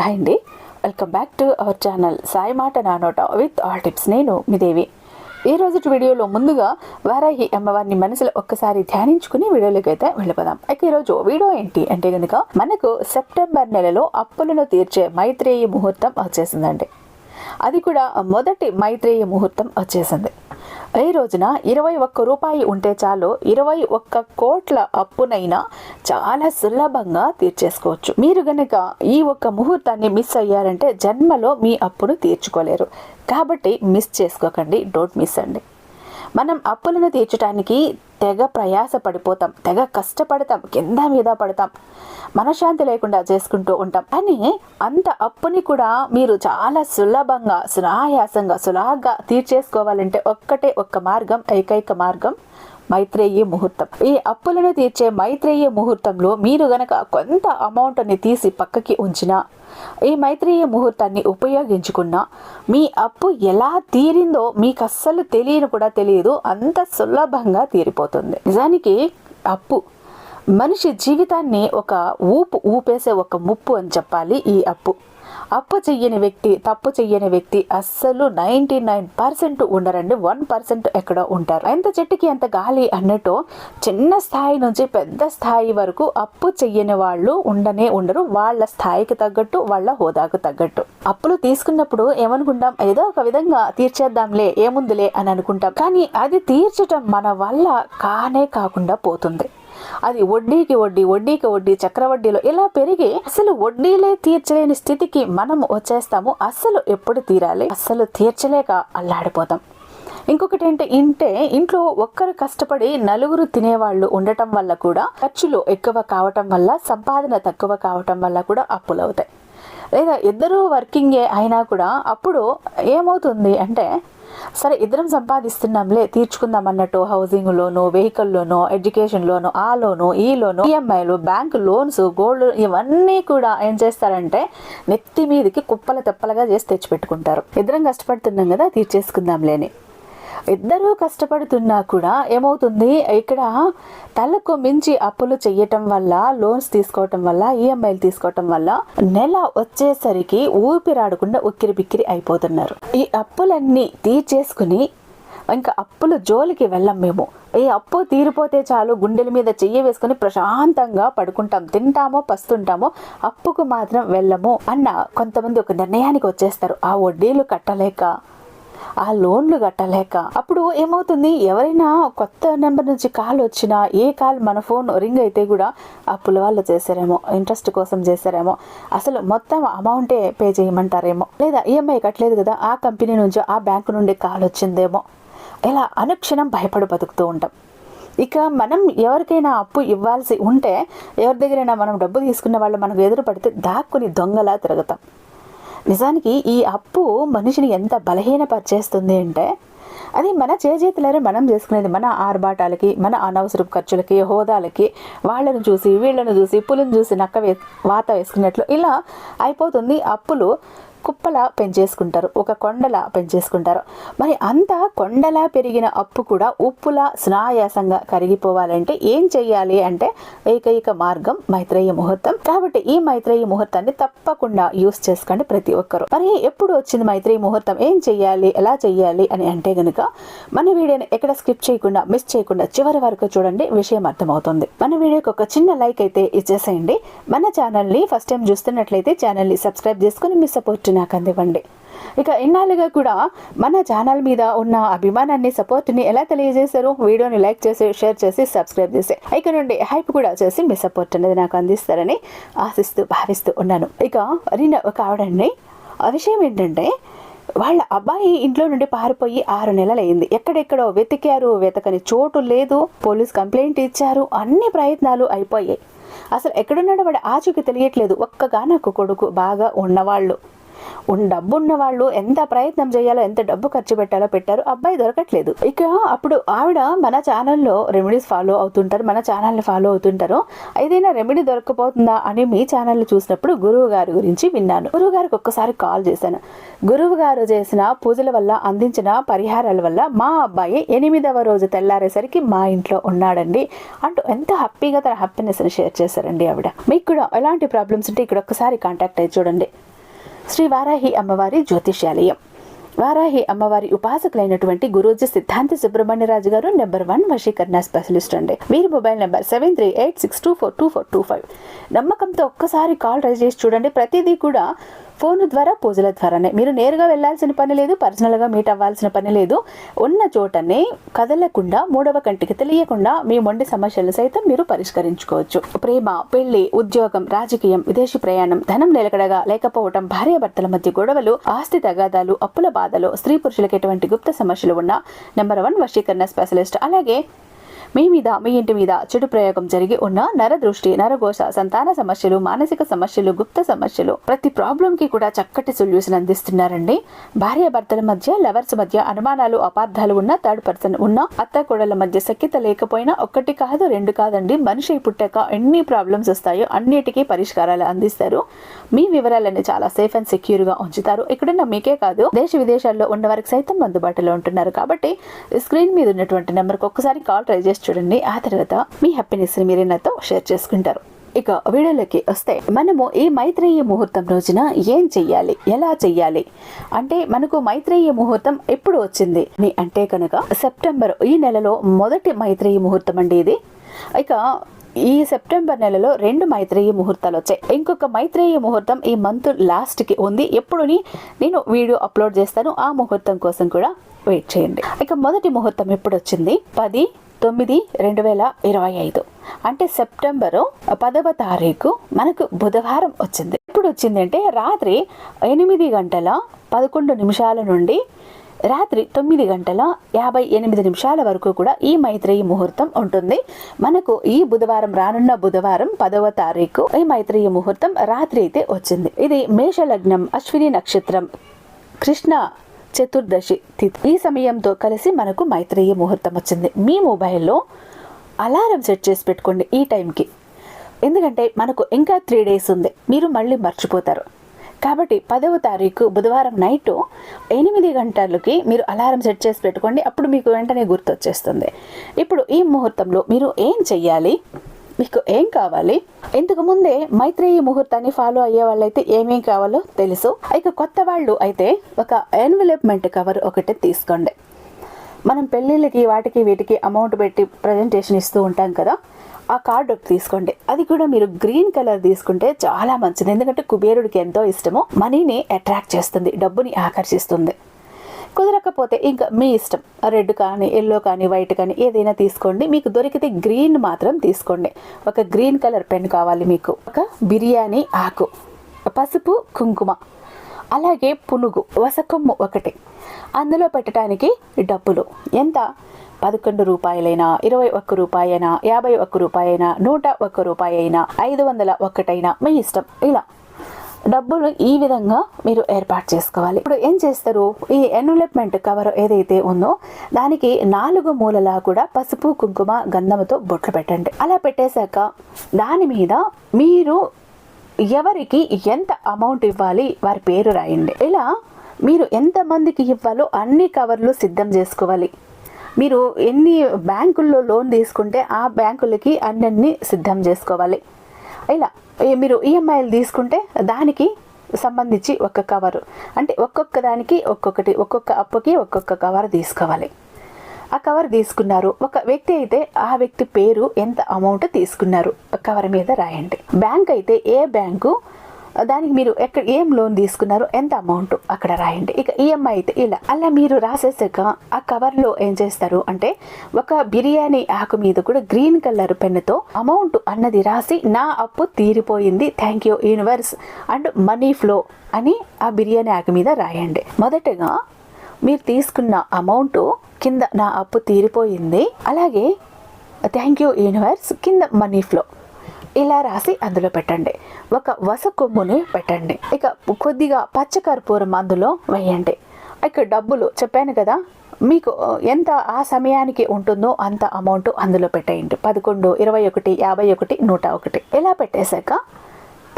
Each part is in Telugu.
హాయ్ అండి welcome back to our channel Sai మాట నానోట విత్ ఆల్ టిప్స్ నేను మీ దేవి. ఈ రోజు వీడియోలో ముందుగా వారాహి అమ్మవారిని మనసులో ఒక్కసారి ధ్యానించుకుని వీడియోలోకి అయితే వెళ్ళిపోదాం. అయితే ఈరోజు వీడియో ఏంటి అంటే కనుక మనకు సెప్టెంబర్ నెలలో అప్పులను తీర్చే మైత్రేయి ముహూర్తం వచ్చేసిందండి. అది కూడా మొదటి మైత్రేయ ముహూర్తం వచ్చేసింది. ఈ రోజున ఇరవై ఒక్క రూపాయి ఉంటే చాలు ఇరవై ఒక్క కోట్ల అప్పునైనా చాలా సులభంగా తీర్చేసుకోవచ్చు. మీరు గనక ఈ ఒక్క ముహూర్తాన్ని మిస్ అయ్యారంటే జన్మలో మీ అప్పును తీర్చుకోలేరు. కాబట్టి మిస్ చేసుకోకండి డోంట్ మిస్ అండి. మనం అప్పులను తీర్చడానికి తెగ ప్రయాస పడిపోతాం తెగ కష్టపడతాం కింద మీద పడతాం మనశ్శాంతి లేకుండా చేసుకుంటూ ఉంటాం. అని అంత అప్పుని కూడా మీరు చాలా సులభంగా సునాయాసంగా సులాగ్గా తీర్చేసుకోవాలంటే ఒక్కటే ఒక్క మార్గం ఏకైక మార్గం మైత్రేయి ముహూర్తం. ఈ అప్పులను తీర్చే మైత్రేయి ముహూర్తంలో మీరు గనక కొంత అమౌంట్ని తీసి పక్కకి ఉంచినా ఈ మైత్రేయ ముహూర్తాన్ని ఉపయోగించుకున్నా మీ అప్పు ఎలా తీరిందో మీకు అస్సలు తెలియని కూడా తెలియదు అంత సులభంగా తీరిపోతుంది. నిజానికి అప్పు మనిషి జీవితాన్ని ఒక ఊపు ఊపేసే ఒక ముప్పు అని చెప్పాలి ఈ అప్పు. అప్పు చెయ్యని వ్యక్తి తప్పు చెయ్యని వ్యక్తి అస్సలు నైంటీ నైన్ పర్సెంట్ ఉండరండి. వన్ పర్సెంట్ ఎక్కడో ఉంటారు? ఎంత చెట్టుకి ఎంత గాలి అన్నట్టు చిన్న స్థాయి నుంచి పెద్ద స్థాయి వరకు అప్పు చెయ్యని వాళ్ళు ఉండనే ఉండరు. వాళ్ళ స్థాయికి తగ్గట్టు వాళ్ళ హోదాకు తగ్గట్టు. అప్పులు తీసుకున్నప్పుడు ఏమనుకుంటాం? ఏదో ఒక విధంగా తీర్చేద్దాంలే ఏముందిలే అని అనుకుంటాం. కానీ అది తీర్చటం మన వల్ల కానే కాకుండా పోతుంది. అది వడ్డీకి వడ్డీ వడ్డీకి వడ్డీ చక్రవడ్డీలో ఇలా పెరిగి అసలు వడ్డీలే తీర్చలేని స్థితికి మనం వచ్చేస్తాము. అసలు ఎప్పుడు తీరాలి? అసలు తీర్చలేక అల్లాడిపోతాం. ఇంకొకటి ఏంటి ఇంటే ఇంట్లో ఒక్కరు కష్టపడి నలుగురు తినేవాళ్ళు ఉండటం వల్ల కూడా ఖర్చులు ఎక్కువ కావటం వల్ల సంపాదన తక్కువ కావటం వల్ల కూడా అప్పులు అవుతాయి. లేదా ఇద్దరు వర్కింగే అయినా కూడా అప్పుడు ఏమవుతుంది అంటే సరే ఇద్దరం సంపాదిస్తున్నాంలే తీర్చుకుందాం అన్నట్టు housing loan vehicle loan education loan ఆ లోను ఈ లోను ఈఎంఐలు బ్యాంక్ లోన్స్ గోల్డ్ ఇవన్నీ కూడా ఏం చేస్తారంటే నెత్తి మీదకి కుప్పల తెప్పలుగా చేసి తెచ్చిపెట్టుకుంటారు. ఇద్దరం కష్టపడుతున్నాం కదా తీర్చేసుకుందాంలేని. ఇద్దరూ కష్టపడుతున్నా కూడా ఏమవుతుంది? ఇక్కడ తలకు మించి అప్పులు చెయ్యటం వల్ల లోన్స్ తీసుకోవటం వల్ల ఈఎంఐలు తీసుకోవటం వల్ల నెల వచ్చేసరికి ఊపిరాడకుండా ఉక్కిరి బిక్కిరి అయిపోతున్నారు. ఈ అప్పులన్నీ తీర్చేసుకుని ఇంకా అప్పులు జోలికి వెళ్ళం మేము. ఈ అప్పు తీరిపోతే చాలు గుండెల మీద చెయ్యి వేసుకుని ప్రశాంతంగా పడుకుంటాం. తింటామో పస్తుంటామో అప్పుకు మాత్రం వెళ్ళము అన్న కొంతమంది ఒక నిర్ణయానికి వచ్చేస్తారు. ఆ వడ్డీలు కట్టలేక ఆ లోన్లు కట్టలేక. అప్పుడు ఏమవుతుంది? ఎవరైనా కొత్త నెంబర్ నుంచి కాల్ వచ్చినా ఏ కాల్ మన ఫోన్ రింగ్ అయితే కూడా అప్పుల వాళ్ళు చేశారేమో ఇంట్రెస్ట్ కోసం చేశారేమో. అసలు మొత్తం అమౌంటే పే చేయమంటారేమో. లేదా ఈఎంఐ కట్టలేదు కదా ఆ కంపెనీ నుంచి ఆ బ్యాంకు నుండి కాల్ వచ్చిందేమో. ఇలా అనుక్షణం భయపడి బతుకుతూ ఉంటాం. ఇక మనం ఎవరికైనా అప్పు ఇవ్వాల్సి ఉంటే ఎవరి దగ్గరైనా మనం డబ్బు తీసుకున్న వాళ్ళు మనకు ఎదురు పడితే దాక్కుని దొంగలా తిరుగుతాం. నిజానికి ఈ అప్పు మనిషిని ఎంత బలహీనపరిచేస్తుంది అంటే అది మన చేజేతులరే మనం చేసుకునేది మన ఆర్భాటాలకి మన అనవసరపు ఖర్చులకి హోదాలకి వాళ్ళను చూసి వీళ్ళను చూసి పులిని చూసి నక్క వే వాత వేసుకున్నట్లు ఇలా అయిపోతుంది అప్పులు. కుప్పలా పెంచేసుకుంటారు ఒక కొండలా పెంచేసుకుంటారు. మరి అంత కొండలా పెరిగిన అప్పు కూడా ఉప్పులా స్నాయాసంగా కరిగిపోవాలంటే ఏం చెయ్యాలి అంటే ఏకైక మార్గం మైత్రేయ ముహూర్తం. కాబట్టి ఈ మైత్రేయ ముహూర్తాన్ని తప్పకుండా యూస్ చేసుకోండి ప్రతి ఒక్కరు. మరి ఎప్పుడు వచ్చింది మైత్రేయ ముహూర్తం? ఏం చెయ్యాలి? ఎలా చెయ్యాలి అని అంటే గనుక మన వీడియోని ఎక్కడ స్కిప్ చేయకుండా మిస్ చేయకుండా చివరి వరకు చూడండి విషయం అర్థమవుతుంది. మన వీడియోకి ఒక చిన్న లైక్ అయితే ఇచ్చేసేయండి. మన ఛానల్ని ఫస్ట్ టైం చూస్తున్నట్లయితే ఛానల్ని సబ్స్క్రైబ్ చేసుకుని మీ సపోర్ట్ నాకు అందివ్వండి. ఇక ఇన్నాళ్ళుగా కూడా మన ఛానల్ మీద ఉన్న అభిమానాన్ని సపోర్ట్ని ఎలా తెలియజేశారు వీడియోని లైక్ చేసి షేర్ చేసి సబ్స్క్రైబ్ చేసి ఇక నుండి హైప్ కూడా చేసి మీ సపోర్ట్ అనేది నాకు అందిస్తారని ఆశిస్తూ భావిస్తూ ఉన్నాను. ఇక నేను ఒక ఆవిడండి. ఆ విషయం ఏంటంటే వాళ్ళ అబ్బాయి ఇంట్లో నుండి పారిపోయి ఆరు నెలలు అయింది ఎక్కడెక్కడో వెతికారు వెతకని చోటు లేదు పోలీస్ కంప్లైంట్ ఇచ్చారు అన్ని ప్రయత్నాలు అయిపోయాయి. అసలు ఎక్కడున్నాడో వాడు ఆచూకి తెలియట్లేదు. ఒక్కగా నాకు కొడుకు బాగా ఉన్నవాళ్ళు. డబ్బు ఉన్న వాళ్ళు ఎంత ప్రయత్నం చేయాలో ఎంత డబ్బు ఖర్చు పెట్టాలో పెట్టారు అబ్బాయి దొరకట్లేదు. ఇక అప్పుడు ఆవిడ మన ఛానల్లో రెమెడీస్ ఫాలో అవుతుంటారు మన ఛానల్ని ఫాలో అవుతుంటారు. ఏదైనా రెమెడీ దొరకపోతుందా అని మీ ఛానల్ చూసినప్పుడు గురువు గారి గురించి విన్నాను. గురువు గారికి ఒక్కసారి కాల్ చేశాను. గురువు గారు చేసిన పూజల వల్ల అందించిన పరిహారాల వల్ల మా అబ్బాయి ఎనిమిదవ రోజు తెల్లారేసరికి మా ఇంట్లో ఉన్నాడండి అంటూ ఎంత హ్యాపీగా తన హ్యాపీనెస్ని షేర్ చేశారండి ఆవిడ. మీకు కూడా ఎలాంటి ప్రాబ్లమ్స్ ఉంటే ఇక్కడ ఒక్కసారి కాంటాక్ట్ అయ్యి చూడండి. శ్రీ వారాహి అమ్మవారి జ్యోతిష్యాలయం. వారాహి అమ్మవారి ఉపాసకులైనటువంటి గురూజీ సిద్ధాంతి సుబ్రహ్మణ్యరాజు గారు నెంబర్ వన్ వశీకరణ స్పెషలిస్ట్ అండి. వీరి mobile number seven three eight six two four two four two five. నమ్మకంతో ఒక్కసారి కాల్ రైజ్ చేసి చూడండి. ప్రతిదీ కూడా ఫోన్ ద్వారా పూజల ద్వారానే. మీరు నేరుగా వెళ్ళాల్సిన పని లేదు పర్సనల్గా మీట్ అవ్వాల్సిన పని లేదు. ఉన్న చోటనే కదలకుండా మూడవ కంటికి తెలియకుండా మీ మొండి సమస్యలు సైతం మీరు పరిష్కరించుకోవచ్చు. ప్రేమ పెళ్ళి ఉద్యోగం రాజకీయం విదేశీ ప్రయాణం ధనం నిలకడగా లేకపోవటం భార్యాభర్తల మధ్య గొడవలు ఆస్తి తగాదాలు అప్పుల బాధలు స్త్రీ పురుషులకు ఎటువంటి గుప్త సమస్యలు ఉన్న నెంబర్ వన్ వశీకరణ స్పెషలిస్ట్. అలాగే మీ మీద మీ ఇంటి మీద చెడు ప్రయోగం జరిగి ఉన్న నరదృష్టి నరఘోష సంతాన సమస్యలు మానసిక సమస్యలు గుప్త సమస్యలు ప్రతి ప్రాబ్లం కి కూడా చక్కటి సొల్యూషన్ అందిస్తున్నారండి. భార్య భర్తల మధ్య లవర్స్ మధ్య అనుమానాలు అపార్థాలు ఉన్న థర్డ్ పర్సన్ ఉన్న అత్త కోడల మధ్య సఖ్యత లేకపోయినా ఒక్కటి కాదు రెండు కాదండి. మనిషి పుట్టాక ఎన్ని ప్రాబ్లమ్స్ వస్తాయో అన్నిటికీ పరిష్కారాలు అందిస్తారు. మీ వివరాలన్నీ చాలా సేఫ్ అండ్ సెక్యూర్గా ఉంచుతారు. ఇక్కడున్న మీకే కాదు దేశ విదేశాల్లో ఉన్న వారికి సైతం అందుబాటులో ఉంటున్నారు. కాబట్టి స్క్రీన్ మీద ఉన్నటువంటి నెంబర్కి ఒక్కసారి కాల్ ట్రై చేసి చూడండి. ఆ తర్వాత మీ హ్యాపీనెస్ని మీరు నాతో షేర్ చేసుకుంటారు. ఇక వీడియోలోకి వస్తే మనము ఈ మైత్రేయ ముహూర్తం రోజున ఏం చెయ్యాలి? ఎలా చెయ్యాలి? అంటే మనకు మైత్రేయ ముహూర్తం ఎప్పుడు వచ్చింది? అంటే కనుక సెప్టెంబర్ ఈ నెలలో మొదటి మైత్రేయ ముహూర్తం అండి ఇది. ఇక ఈ సెప్టెంబర్ నెలలో రెండు మైత్రేయ ముహూర్తాలు వచ్చాయి. ఇంకొక మైత్రేయ ముహూర్తం ఈ మంత్ లాస్ట్కి ఉంది. ఎప్పుడుని నేను వీడియో అప్లోడ్ చేస్తాను. ఆ ముహూర్తం కోసం కూడా వెయిట్ చేయండి. ఇక మొదటి ముహూర్తం ఎప్పుడు వచ్చింది పది తొమ్మిది రెండు వేల ఇరవై ఐదు. అంటే సెప్టెంబరు పదవ తారీఖు మనకు బుధవారం వచ్చింది. ఎప్పుడు వచ్చింది అంటే రాత్రి ఎనిమిది గంటల పదకొండు నిమిషాల నుండి రాత్రి తొమ్మిది గంటల యాభై ఎనిమిది నిమిషాల వరకు కూడా ఈ మైత్రేయి ముహూర్తం ఉంటుంది. మనకు ఈ బుధవారం రానున్న బుధవారం పదవ తారీఖు ఈ మైత్రేయి ముహూర్తం రాత్రి అయితే వచ్చింది. ఇది మేష లగ్నం అశ్విని నక్షత్రం కృష్ణ చతుర్దశి తిథి. ఈ సమయంతో కలిసి మనకు మైత్రేయ ముహూర్తం వచ్చింది. మీ మొబైల్లో అలారం సెట్ చేసి పెట్టుకోండి ఈ టైంకి. ఎందుకంటే మనకు ఇంకా త్రీ డేస్ ఉంది. మీరు మళ్ళీ మర్చిపోతారు. కాబట్టి పదవ తారీఖు బుధవారం నైట్ ఎనిమిది గంటలకి మీరు అలారం సెట్ చేసి పెట్టుకోండి. అప్పుడు మీకు వెంటనే గుర్తొచ్చేస్తుంది. ఇప్పుడు ఈ ముహూర్తంలో మీరు ఏం చెయ్యాలి? మీకు ఏం కావాలి? ఇంతకు ముందే మైత్రేయి ముహూర్తాన్ని ఫాలో అయ్యే వాళ్ళైతే ఏమేం కావాలో తెలుసు. ఇక కొత్త వాళ్ళు అయితే ఒక ఎన్వెలప్మెంట్ కవర్ ఒకటి తీసుకోండి. మనం పెళ్ళిళ్ళకి వాటికి వీటికి అమౌంట్ పెట్టి ప్రజెంటేషన్ ఇస్తూ ఉంటాం కదా ఆ కార్డు ఒకటి తీసుకోండి. అది కూడా మీరు గ్రీన్ కలర్ తీసుకుంటే చాలా మంచిది. ఎందుకంటే కుబేరుడికి ఎంతో ఇష్టమో. మనీని అట్రాక్ట్ చేస్తుంది. డబ్బుని ఆకర్షిస్తుంది. కుదరకపోతే ఇంకా మీ ఇష్టం. రెడ్ కానీ ఎల్లో కానీ వైట్ కానీ ఏదైనా తీసుకోండి. మీకు దొరికితే గ్రీన్ మాత్రం తీసుకోండి. ఒక గ్రీన్ కలర్ పెన్ కావాలి మీకు. ఒక బిర్యానీ ఆకు పసుపు కుంకుమ అలాగే పునుగు వసకొమ్ము ఒకటి. అందులో పెట్టడానికి డబ్బులు. ఎంత? పదకొండు రూపాయలైనా ఇరవై ఒక్క రూపాయైనా యాభై ఒక్క రూపాయైనా అయినా నూట ఒక్క రూపాయి అయినా ఐదు వందల ఒక్కటైనా మీ ఇష్టం. ఇలా. డబ్బులు ఈ విధంగా మీరు ఏర్పాటు చేసుకోవాలి. ఇప్పుడు ఏం చేస్తారు? ఈ ఎన్వలప్మెంట్ కవర్ ఏదైతే ఉందో దానికి నాలుగు మూలలా కూడా పసుపు కుంకుమ గంధముతో బొట్లు పెట్టండి. అలా పెట్టేశాక దాని మీద మీరు ఎవరికి ఎంత అమౌంట్ ఇవ్వాలి వారి పేరు రాయండి. ఇలా మీరు ఎంతమందికి ఇవ్వాలో అన్ని కవర్లు సిద్ధం చేసుకోవాలి. మీరు ఎన్ని బ్యాంకుల్లో లోన్ తీసుకుంటే ఆ బ్యాంకులకి అన్నీ సిద్ధం చేసుకోవాలి. ఇలా మీరు ఈఎంఐలు తీసుకుంటే దానికి సంబంధించి ఒక కవరు అంటే ఒక్కొక్క దానికి ఒక్కొక్కటి ఒక్కొక్క అప్పుకి ఒక్కొక్క కవర్ తీసుకోవాలి. ఆ కవర్ తీసుకున్నారు. ఒక వ్యక్తి అయితే ఆ వ్యక్తి పేరు ఎంత అమౌంట్ తీసుకున్నారు కవర్ మీద రాయండి. బ్యాంక్ అయితే ఏ బ్యాంకు దానికి మీరు ఎక్కడ ఏం లోన్ తీసుకున్నారో ఎంత అమౌంట్ అక్కడ రాయండి. ఇక ఈఎంఐ అయితే ఇలా. అలా మీరు రాసేసాక ఆ కవర్లో ఏం చేస్తారు అంటే ఒక బిర్యానీ ఆకు మీద కూడా గ్రీన్ కలర్ పెన్నుతో అమౌంట్ అన్నది రాసి నా అప్పు తీరిపోయింది thank you universe and money flow అని ఆ బిర్యానీ ఆకు మీద రాయండి. మొదటగా మీరు తీసుకున్న అమౌంట్ కింద నా అప్పు తీరిపోయింది అలాగే థ్యాంక్ యూ యూనివర్స్ కింద మనీ ఫ్లో ఇలా రాసి అందులో పెట్టండి. ఒక వస కొమ్ముని పెట్టండి. ఇక కొద్దిగా పచ్చకర్పూరం అందులో వేయండి. ఇక డబ్బులు చెప్పాను కదా మీకు ఎంత ఆ సమయానికి ఉంటుందో అంత అమౌంట్ అందులో పెట్టేయండి. పదకొండు ఇరవై ఒకటి యాభై ఒకటి నూట ఒకటి. ఇలా పెట్టేశాక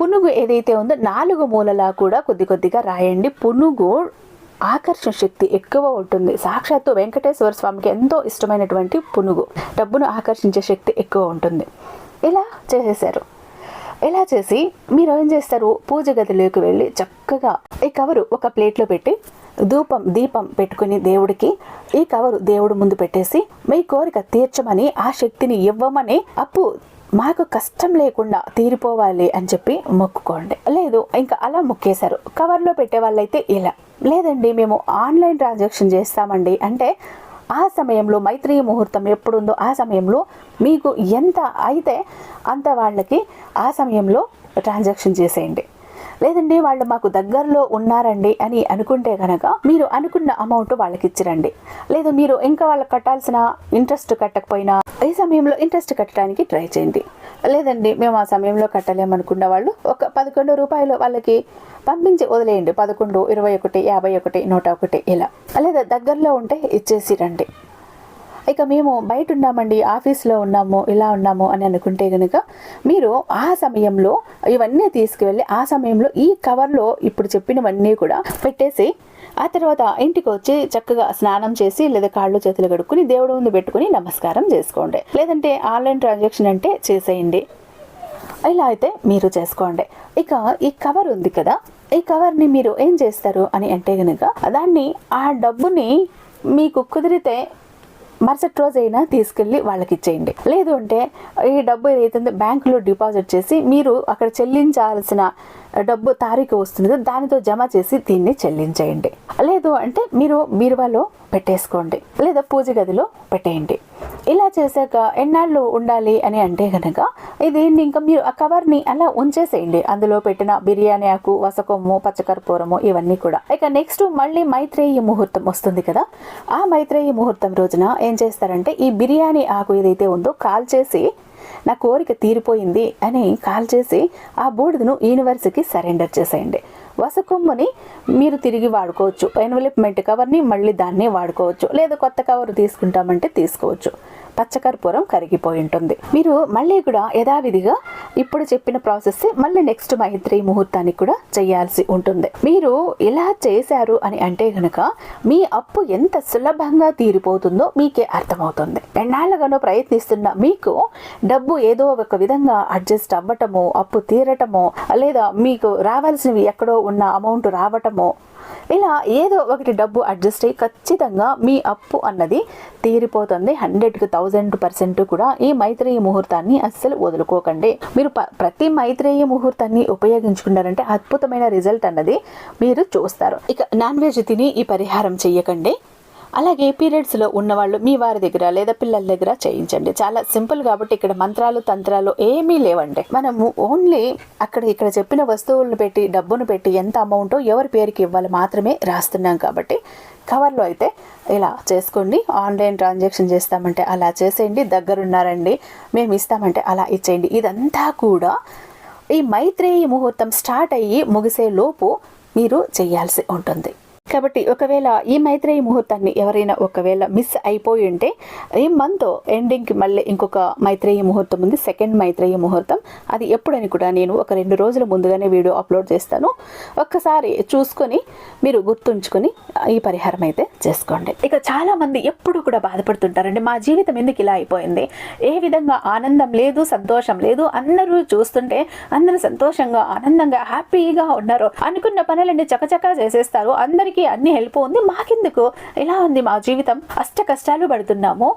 పునుగు ఏదైతే ఉందో నాలుగు మూలలా కూడా కొద్ది కొద్దిగా రాయండి. పునుగు ఆకర్షణ శక్తి ఎక్కువ ఉంటుంది. సాక్షాత్తు వెంకటేశ్వర స్వామికి ఎంతో ఇష్టమైనటువంటి పునుగు. డబ్బును ఆకర్షించే శక్తి ఎక్కువ ఉంటుంది. ఇలా చేసేసారు ఇలా చేసి మీరు ఏం చేస్తారు? పూజ గదిలోకి వెళ్ళి చక్కగా ఈ కవరు ఒక ప్లేట్లో పెట్టి ధూపం దీపం పెట్టుకుని దేవుడికి ఈ కవరు దేవుడు ముందు పెట్టేసి మీ కోరిక తీర్చమని ఆ శక్తిని ఇవ్వమని అప్పు మాకు కష్టం లేకుండా తీరిపోవాలి అని చెప్పి మొక్కుకోండి. లేదు ఇంకా అలా మొక్కేశారు. కవర్లో పెట్టే వాళ్ళైతే ఇలా. లేదండి మేము ఆన్లైన్ ట్రాన్సాక్షన్ చేస్తామండి. అంటే ఆ సమయంలో మైత్రి ముహూర్తం ఎప్పుడుందో ఆ సమయంలో మీకు ఎంత అయితే అంత వాళ్ళకి ఆ సమయంలో ట్రాన్సాక్షన్ చేసేయండి. లేదండి వాళ్ళు మాకు దగ్గరలో ఉన్నారండి అని అనుకుంటే కనుక మీరు అనుకున్న అమౌంట్ వాళ్ళకి ఇచ్చిరండి. లేదు మీరు ఇంకా వాళ్ళకి కట్టాల్సిన ఇంట్రెస్ట్ కట్టకపోయినా ఈ సమయంలో ఇంట్రెస్ట్ కట్టడానికి ట్రై చేయండి. లేదండి మేము ఆ సమయంలో కట్టలేమనుకున్న వాళ్ళు ఒక పదకొండు రూపాయలు వాళ్ళకి పంపించి వదిలేయండి. పదకొండు ఇరవై ఒకటి యాభై ఒకటి నూట ఒకటి ఇలా. లేదా దగ్గరలో ఉంటే ఇచ్చేసి రండి. ఇక మేము బయట ఉన్నామండి ఆఫీస్లో ఉన్నాము ఇలా ఉన్నాము అని అనుకుంటే కనుక మీరు ఆ సమయంలో ఇవన్నీ తీసుకువెళ్ళి ఆ సమయంలో ఈ కవర్లో ఇప్పుడు చెప్పినవన్నీ కూడా పెట్టేసి ఆ తర్వాత ఇంటికి వచ్చి చక్కగా స్నానం చేసి లేదా కాళ్ళు చేతులు కడుక్కుని దేవుడు ముందు పెట్టుకుని నమస్కారం చేసుకోండి. లేదంటే ఆన్లైన్ ట్రాన్సాక్షన్ అంటే చేసేయండి. ఇలా అయితే మీరు చేసుకోండి. ఇక ఈ కవర్ ఉంది కదా ఈ కవర్ని మీరు ఏం చేస్తారు అని అంటే కనుక దాన్ని ఆ డబ్బుని మీకు కుదిరితే మరుసటి రోజు అయినా తీసుకెళ్ళి వాళ్ళకి ఇచ్చేయండి లేదు అంటే ఈ డబ్బు ఏదైతే బ్యాంకులో డిపాజిట్ చేసి మీరు అక్కడ చెల్లించాల్సిన డబ్బు తారీఖు వస్తుందో దానితో జమ చేసి దీన్ని చెల్లించేయండి. లేదు అంటే మీరు బీరువాలో పెట్టేసుకోండి. లేదా పూజ గదిలో పెట్టేయండి. ఇలా చేశాక ఎన్నాళ్ళు ఉండాలి అని అంటే కనుక ఇది ఇంకా మీరు ఆ కవర్ని అలా ఉంచేసేయండి. అందులో పెట్టిన బిర్యానీ ఆకు వసకొమ్ము పచ్చకర్పూరము ఇవన్నీ కూడా. ఇక నెక్స్ట్ మళ్ళీ మైత్రేయ ముహూర్తం వస్తుంది కదా. ఆ మైత్రేయ ముహూర్తం రోజున ఏం చేస్తారంటే ఈ బిర్యానీ ఆకు ఏదైతే ఉందో కాల్ చేసి నా కోరిక తీరిపోయింది అని కాల్ చేసి ఆ బూడిదను యూనివర్స్కి సరెండర్ చేసేయండి. వసకొమ్ముని మీరు తిరిగి వాడుకోవచ్చు. ఎన్వలప్మెంట్ కవర్ని మళ్ళీ దాన్నే వాడుకోవచ్చు. లేదా కొత్త కవర్ తీసుకుంటామంటే తీసుకోవచ్చు. పచ్చకర్పూరం కరిగిపోయి ఉంటుంది. మీరు మళ్ళీ కూడా యథావిధిగా ఇప్పుడు చెప్పిన ప్రాసెస్ మళ్ళీ నెక్స్ట్ మైత్రి ముహూర్తానికి కూడా చేయాల్సి ఉంటుంది. మీరు ఇలా చేశారు అని అంటే గనక మీ అప్పు ఎంత సులభంగా తీరిపోతుందో మీకే అర్థమవుతుంది. ఎన్నాళ్ళగానో ప్రయత్నిస్తున్న మీకు డబ్బు ఏదో ఒక విధంగా అడ్జస్ట్ అవ్వటము అప్పు తీరటము లేదా మీకు రావాల్సినవి ఎక్కడో ఉన్న అమౌంట్ రావటము ఇలా ఏదో ఒకటి డబ్బు అడ్జస్ట్ అయ్యి ఖచ్చితంగా మీ అప్పు అన్నది తీరిపోతుంది. హండ్రెడ్కి థౌజండ్ పర్సెంట్ కూడా ఈ మైత్రేయ ముహూర్తాన్ని అస్సలు వదులుకోకండి. మీరు ప- ప్రతి మైత్రేయ ముహూర్తాన్ని ఉపయోగించుకున్నారంటే అద్భుతమైన రిజల్ట్ అన్నది మీరు చూస్తారు. ఇక నాన్ వెజ్ తిని ఈ పరిహారం చెయ్యకండి. అలాగే పీరియడ్స్లో ఉన్నవాళ్ళు మీ వారి దగ్గర లేదా పిల్లల దగ్గర చేయించండి. చాలా సింపుల్ కాబట్టి ఇక్కడ మంత్రాలు తంత్రాలు ఏమీ లేవండి. మనము ఓన్లీ అక్కడ ఇక్కడ చెప్పిన వస్తువులను పెట్టి డబ్బును పెట్టి ఎంత అమౌంటో ఎవరి పేరుకి ఇవ్వాలి మాత్రమే రాస్తున్నాం కాబట్టి కవర్లో అయితే ఇలా చేసుకోండి. ఆన్లైన్ ట్రాన్సాక్షన్ చేస్తామంటే అలా చేసేయండి. దగ్గరున్నారండి మేము ఇస్తామంటే అలా ఇచ్చేయండి. ఇదంతా కూడా ఈ మైత్రేయి ముహూర్తం స్టార్ట్ అయ్యి ముగిసే లోపు మీరు చేయాల్సి ఉంటుంది. కాబట్టి ఒకవేళ ఈ మైత్రేయి ముహూర్తాన్ని ఎవరైనా ఒకవేళ మిస్ అయిపోయి ఉంటే ఈ మంత్ ఎండింగ్కి మళ్ళీ ఇంకొక మైత్రేయి ముహూర్తం ఉంది సెకండ్ మైత్రేయి ముహూర్తం. అది ఎప్పుడని కూడా నేను ఒక రెండు రోజుల ముందుగానే వీడియో అప్లోడ్ చేస్తాను. ఒక్కసారి చూసుకొని మీరు గుర్తుంచుకొని ఈ పరిహారం అయితే చేసుకోండి. ఇక చాలామంది ఎప్పుడు కూడా బాధపడుతుంటారండి మా జీవితం ఎందుకు ఇలా అయిపోయింది? ఏ విధంగా ఆనందం లేదు సంతోషం లేదు అందరూ చూస్తుంటే అందరూ సంతోషంగా ఆనందంగా హ్యాపీగా ఉన్నారు అనుకున్న పనులన్నీ చకచకా చేసేస్తారు. అందరికీ అన్ని హెల్ప్ ఉంది. మాకెందుకు? ఇలా ఉంది మా జీవితం? అష్ట కష్టాలు పడుతున్నాము.